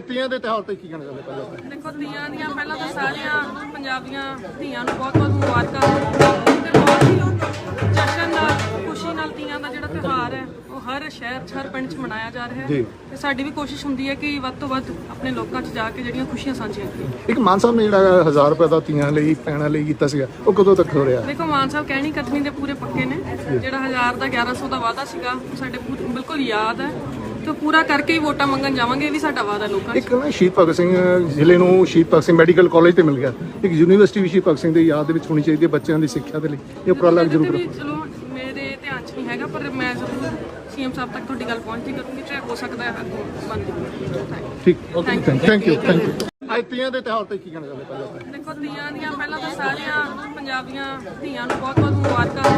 ਤੀਆਂ ਦੇ ਤਿਉਹਾਰ ਤੇ ਕੀ ਕਹਿਣਾ ਚਾਹੁੰਦੇ ਪਹਿਲਾਂ? ਦੇਖੋ ਤੀਆਂ ਦੀਆਂ ਪਹਿਲਾਂ ਤਾਂ ਸਾਰੀਆਂ ਪੰਜਾਬੀਆਂ ਧੀਆਂ ਨੂੰ ਬਹੁਤ ਬਹੁਤ ਮੁਬਾਰਕਾਂ। ਤੇ ਬਹੁਤ ਹੀ ਜਸ਼ਨ ਨਾਲ ਖੁਸ਼ੀ ਨਾਲ ਤੀਆਂ ਦਾ ਜਿਹੜਾ ਤਿਉਹਾਰ ਹੈ ਉਹ ਹਰ ਸ਼ਹਿਰ 'ਚ ਹਰ ਪਿੰਡ 'ਚ ਮਨਾਇਆ ਜਾ ਰਿਹਾ ਜੀ। ਹੈ ਤੇ ਸਾਡੀ ਵੀ ਕੋਸ਼ਿਸ਼ ਹੁੰਦੀ ਹੈ ਕਿ ਵੱਧ ਤੋਂ ਵੱਧ ਆਪਣੇ ਲੋਕਾਂ 'ਚ ਜਾ ਕੇ ਜਿਹੜੀਆਂ ਖੁਸ਼ੀਆਂ ਸਾਂਝੀਆਂ ਕਰੀਏ। ਇੱਕ ਮਾਨ ਸਾਹਿਬ ਨੇ ਜਿਹੜਾ 1000 ਰੁਪਏ ਦਾ ਤੀਆਂ ਲਈ ਪੈਣਾ ਲਈ ਕੀਤਾ ਸੀਗਾ ਉਹ ਕਦੋਂ ਤੱਕ ਹੋ ਰਿਹਾ? ਦੇਖੋ ਮਾਨ ਸਾਹਿਬ ਕਹਿਣੀ ਕਥਨੀ ਦੇ ਪੂਰੇ ਪੱਕੇ ਨੇ। ਜਿਹੜਾ 1000 ਦਾ 1100 ਦਾ ਵਾਅਦਾ ਸੀਗਾ ਉਹ ਸਾਡੇ ਪੂਰ- ਬਿਲਕੁਲ ਯਾਦ ਹੈ। ਤੇ ਪੂਰਾ ਕਰਕੇ ਹੀ ਵੋਟਾਂ ਮੰਗਣ ਜਾਵਾਂਗੇ ਇਹ ਵੀ ਸਾਡਾ ਵਾਅਦਾ ਲੋਕਾਂ 'ਚ। ਇੱਕ ਨਾ ਸ਼ਹੀਦ ਭਗਤ ਸਿੰਘ ਜ਼ਿਲ੍ਹੇ ਨੂੰ ਸ਼ਹੀਦ ਭਗਤ ਸਿੰਘ ਮੈਡੀਕਲ ਕਾਲਜ ਤੇ ਮਿਲ ਗਿਆ। ਇੱਕ ਯੂਨੀਵਰਸਿਟੀ ਵੀ ਸ਼ਹੀਦ ਭਗਤ ਸਿੰਘ ਦੀ ਯਾਦ ਦੇ ਵਿੱਚ ਹੋਣੀ ਚਾਹੀਦੀ ਹੈ ਬੱਚਿਆਂ ਦੀ ਸਿੱਖਿਆ ਦੇ ਲਈ। ਇਹ ਉਪਰਾਲਾ ਜ਼ਰੂਰ ਤੇ ਕਰੋ। ਚਲੋ ਮੇਰੇ ਧਿਆਨ 'ਚ ਨਹੀਂ ਹੈਗਾ ਪਰ ਮੈਂ ਜ਼ਰੂਰ ਸੀਐਮ ਸਾਹਿਬ ਤੱਕ ਤੁਹਾਡੀ ਗੱਲ ਪਹੁੰਚਦੀ ਕਰੂੰਗੀ ਚਾਹੇ ਹੋ ਸਕਦਾ ਹੈ ਬਣਦੀ ਠੀਕ. Thank you thank you Teeyan ਦੇ ਤਿਉਹਾਰ ਤੇ ਕੀ ਕਹਿਣਾ ਚਾਹੁੰਦੇ ਪਹਿਲਾਂ ਤਾਂ? ਦੇਖੋ ਤੀਆਂ ਦੀਆਂ ਪਹਿਲਾਂ ਤਾਂ ਸਾਰੀਆਂ ਪੰਜਾਬੀਆਂ ਧੀਆਂ ਨੂੰ ਬਹੁਤ ਬਹੁਤ ਮੁਬਾਰਕਾਂ।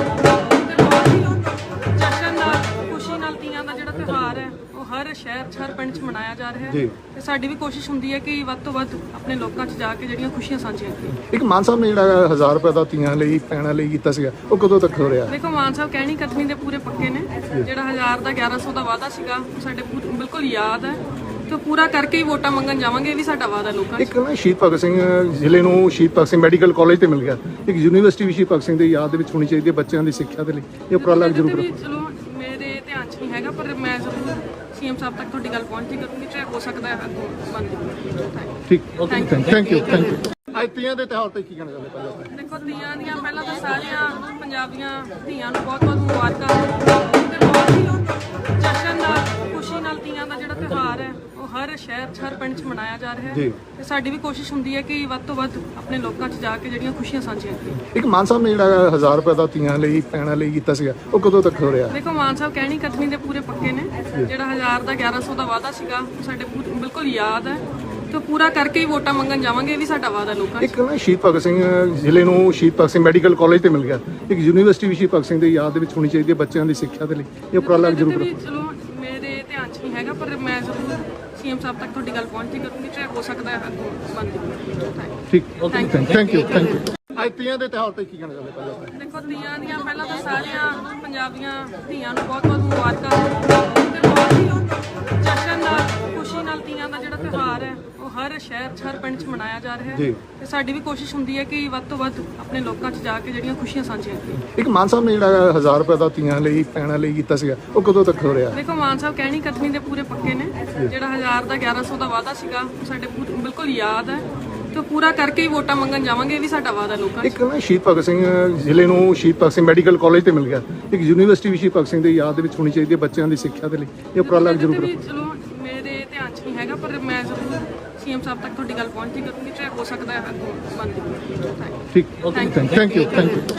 ਹਰ ਸ਼ਹਿਰ 'ਚ ਹਰ ਪਿੰਡ 'ਚ ਮਨਾਇਆ ਜਾ ਰਿਹਾ ਜੀ। ਹੈ ਤੇ ਸਾਡੀ ਵੀ ਕੋਸ਼ਿਸ਼ ਹੁੰਦੀ ਹੈ ਕਿ ਵੱਧ ਤੋਂ ਵੱਧ ਆਪਣੇ ਲੋਕਾਂ 'ਚ ਜਾ ਕੇ ਜਿਹੜੀਆਂ ਖੁਸ਼ੀਆਂ ਸਾਂਝੀਆਂ ਕਰੀਏ। ਇੱਕ ਮਾਨ ਸਾਹਿਬ ਨੇ ਜਿਹੜਾ 1000 ਰੁਪਏ ਦਾ ਤੀਆਂ ਲਈ ਪੈਣਾ ਲਈ ਕੀਤਾ ਸੀਗਾ ਉਹ ਕਦੋਂ ਤੱਕ ਹੋ ਰਿਹਾ? ਦੇਖੋ ਮਾਨ ਸਾਹਿਬ ਕਹਿਣੀ ਕਥਨੀ ਦੇ ਪੂਰੇ ਪੱਕੇ ਨੇ। ਜਿਹੜਾ 1000 ਦਾ 1100 ਦਾ ਵਾਅਦਾ ਸੀਗਾ ਉਹ ਸਾਡੇ ਪੂਰ- ਬਿਲਕੁਲ ਯਾਦ ਹੈ। ਤੇ ਉਹ ਪੂਰਾ ਕਰਕੇ ਹੀ ਵੋਟਾਂ ਮੰਗਣ ਜਾਵਾਂਗੇ ਇਹ ਵੀ ਸਾਡਾ ਵਾਅਦਾ ਲੋਕਾਂ 'ਚ। ਇੱਕ ਨਾ ਸ਼ਹੀਦ ਭਗਤ ਸਿੰਘ ਜ਼ਿਲ੍ਹੇ ਨੂੰ ਸ਼ਹੀਦ ਭਗਤ ਸਿੰਘ ਮੈਡੀਕਲ ਕਾਲਜ ਤੇ ਮਿਲ ਗਿਆ। ਇੱਕ ਯੂਨੀਵਰਸਿਟੀ ਵੀ ਸ਼ਹੀਦ ਭਗਤ ਸਿੰਘ ਦੀ ਯਾਦ ਦੇ ਵਿੱਚ ਹੋਣੀ ਚਾਹੀਦੀ ਹੈ ਬੱਚਿਆਂ ਦੀ ਸਿੱਖਿਆ ਦੇ ਲਈ। ਇਹ ਉਪਰਾਲਾ ਜ਼ਰੂਰ ਕਰੋ ਚਲੋ ਮੇਰੇ ਧਿਆਨ 'ਚ ਨਹੀਂ ਹੈਗਾ ਪਰ ਮੈਂ ਜ਼ਰੂਰ ਸੀਐਮ ਸਾਹਿਬ ਤੱਕ ਤੁਹਾਡੀ ਗੱਲ ਪਹੁੰਚਦੀ ਕਰੂੰਗੀ ਚਾਹੇ ਹੋ ਸਕਦਾ ਹੈ ਅੱਗੋਂ ਬਣਦੀ ਠੀਕ you. Thank you thank you ਅੱਜ ਤੀਆਂ ਦੇ ਤਿਉਹਾਰ ਤੇ ਕੀ ਕਹਿਣਾ ਚਾਹੁੰਦੇ ਪਹਿਲਾਂ ਤਾਂ? ਦੇਖੋ ਤੀਆਂ ਦੀਆਂ ਪਹਿਲਾਂ ਤਾਂ ਸਾਰੀਆਂ ਪੰਜਾਬੀਆਂ ਧੀਆਂ ਨੂੰ ਬਹੁਤ ਬਹੁਤ ਮੁਬਾਰਕਾਂ ਪਿੰਡ 'ਚ ਮਨਾਇਆ ਜਾ ਰਿਹਾ ਜੀ। ਹੈ ਤੇ ਸਾਡੀ ਵੀ ਕੋਸ਼ਿਸ਼ ਹੁੰਦੀ ਹੈ ਕਿ ਵੱਧ ਤੋਂ ਵੱਧ ਆਪਣੇ ਲੋਕਾਂ 'ਚ ਜਾ ਕੇ ਜਿਹੜੀਆਂ ਖੁਸ਼ੀਆਂ ਸਾਂਝੀਆਂ ਕਰੀਏ। ਇੱਕ ਮਾਨ ਸਾਹਿਬ ਨੇ ਜਿਹੜਾ 1000 ਰੁਪਏ ਦਾ ਤੀਆਂ ਲਈ ਪੈਣਾ ਲਈ ਕੀਤਾ ਸੀਗਾ ਉਹ ਕਦੋਂ ਤੱਕ ਹੋ ਰਿਹਾ? ਦੇਖੋ ਮਾਨ ਸਾਹਿਬ ਕਹਿਣੀ ਕਥਨੀ ਦੇ ਪੂਰੇ ਪੱਕੇ ਨੇ। ਜਿਹੜਾ 1000 ਦਾ 1100 ਦਾ ਵਾਅਦਾ ਸੀਗਾ ਉਹ ਸਾਡੇ ਪੂਰ- ਬਿਲਕੁਲ ਯਾਦ ਹੈ। ਤੇ ਉਹ ਪੂਰਾ ਕਰਕੇ ਹੀ ਵੋਟਾਂ ਮੰਗਣ ਜਾਵਾਂਗੇ ਇਹ ਵੀ ਸਾਡਾ ਵਾਅਦਾ ਲੋਕਾਂ 'ਚ। ਇੱਕ ਨਾ ਸ਼ਹੀਦ ਭਗਤ ਸਿੰਘ ਜ਼ਿਲ੍ਹੇ ਨੂੰ ਸ਼ਹੀਦ ਭਗਤ ਸਿੰਘ ਮੈਡੀਕਲ ਕਾਲਜ ਤੇ ਮਿਲ ਗਿਆ। ਇੱਕ ਯੂਨੀਵਰਸਿਟੀ ਵੀ ਸ਼ਹੀਦ ਭਗਤ ਸਿੰਘ ਦੀ ਯਾਦ ਦੇ ਵਿੱਚ ਹੋਣੀ ਚਾਹੀਦੀ ਹੈ ਬੱਚਿਆਂ ਦੀ ਸਿੱਖਿਆ ਦੇ ਲਈ। ਇਹ ਉਪਰਾਲਾ ਜ਼ਰੂਰ ਕਰੋ ਚਲੋ ਮੇਰੇ ਧਿਆਨ 'ਚ ਨਹੀਂ ਹੈਗਾ ਪਰ ਮੈਂ ਜ਼ਰੂਰ ਸੀਐਮ ਸਾਹਿਬ ਤੱਕ ਤੁਹਾਡੀ ਗੱਲ ਪਹੁੰਚਦੀ ਕਰੂੰਗੀ ਚਾਹੇ ਹੋ ਸਕਦਾ ਹੈ ਬਣਦੀ ਠੀਕ you. Thank you thank you ਅੱਜ ਤੀਆਂ ਦੇ ਤਿਉਹਾਰ ਤੇ ਕੀ ਕਹਿਣਾ ਚਾਹੁੰਦੇ ਪਹਿਲਾਂ ਤਾਂ? ਦੇਖੋ ਤੀਆਂ ਦੀਆਂ ਪਹਿਲਾਂ ਤਾਂ ਸਾਰੀਆਂ ਪੰਜਾਬੀਆਂ ਧੀਆਂ ਨੂੰ ਬਹੁਤ ਬਹੁਤ ਮੁਬਾਰਕਾਂ ਮਨਾਇਆ ਜਾ ਰਿਹਾ ਜੀ। ਹੈ ਤੇ ਸਾਡੀ ਵੀ ਕੋਸ਼ਿਸ਼ ਹੁੰਦੀ ਹੈ ਕਿ ਵੱਧ ਤੋਂ ਵੱਧ ਆਪਣੇ ਲੋਕਾਂ 'ਚ ਜਾ ਕੇ ਜਿਹੜੀਆਂ ਖੁਸ਼ੀਆਂ ਸਾਂਝੀਆਂ ਕਰੀਏ। ਇੱਕ ਮਾਨ ਸਾਹਿਬ ਨੇ ਜਿਹੜਾ 1000 ਰੁਪਏ ਦਾ ਤੀਆਂ ਲਈ ਪੈਣਾ ਲਈ ਕੀਤਾ ਸੀਗਾ ਉਹ ਕਦੋਂ ਤੱਕ ਹੋ ਰਿਹਾ? ਦੇਖੋ ਮਾਨ ਸਾਹਿਬ ਕਹਿਣੀ ਕਥਨੀ ਦੇ ਪੂਰੇ ਪੱਕੇ ਨੇ। ਜਿਹੜਾ 1000 ਦਾ 1100 ਦਾ ਵਾਅਦਾ ਸੀਗਾ ਉਹ ਸਾਡੇ ਪੂਰ- ਬਿਲਕੁਲ ਯਾਦ ਹੈ। ਤੇ ਉਹ ਪੂਰਾ ਕਰਕੇ ਹੀ ਵੋਟਾਂ ਮੰਗਣ ਜਾਵਾਂਗੇ ਇਹ ਵੀ ਸਾਡਾ ਵਾਅਦਾ ਲੋਕਾਂ 'ਚ। ਇੱਕ ਨਾ ਸ਼ਹੀਦ ਭਗਤ ਸਿੰਘ ਜ਼ਿਲ੍ਹੇ ਨੂੰ ਸ਼ਹੀਦ ਭਗਤ ਸਿੰਘ ਮੈਡੀਕਲ ਕਾਲਜ ਤੇ ਮਿਲ ਗਿਆ। ਇੱਕ ਯੂਨੀਵਰਸਿਟੀ ਵੀ ਸ਼ਹੀਦ ਭਗਤ ਸਿੰਘ ਦੀ ਯਾਦ ਦੇ ਵਿੱਚ ਹੋਣੀ ਚਾਹੀਦੀ ਹੈ ਬੱਚਿਆਂ ਦੀ ਸਿੱਖਿਆ ਦੇ ਲਈ ਇਹ ਉਪਰਾਲਾ ਜ਼ਰੂਰ ਕਰੋ ਵੀ ਚਲੋ ਮੇਰੇ ਧਿਆਨ 'ਚ ਨਹੀਂ ਹੈਗਾ ਪਰ ਮੈਂ ਜ਼ਰੂਰ ਸੀਐਮ ਸਾਹਿਬ ਤੱਕ ਤੁਹਾਡੀ ਗੱਲ ਪਹੁੰਚਦੀ ਕਰੂੰਗੀ ਚਾਹੇ ਹੋ ਸਕਦਾ ਹੈ ਅੱਗੋਂ ਬਣਦੀ ਠੀਕ Thank you. Thank you thank you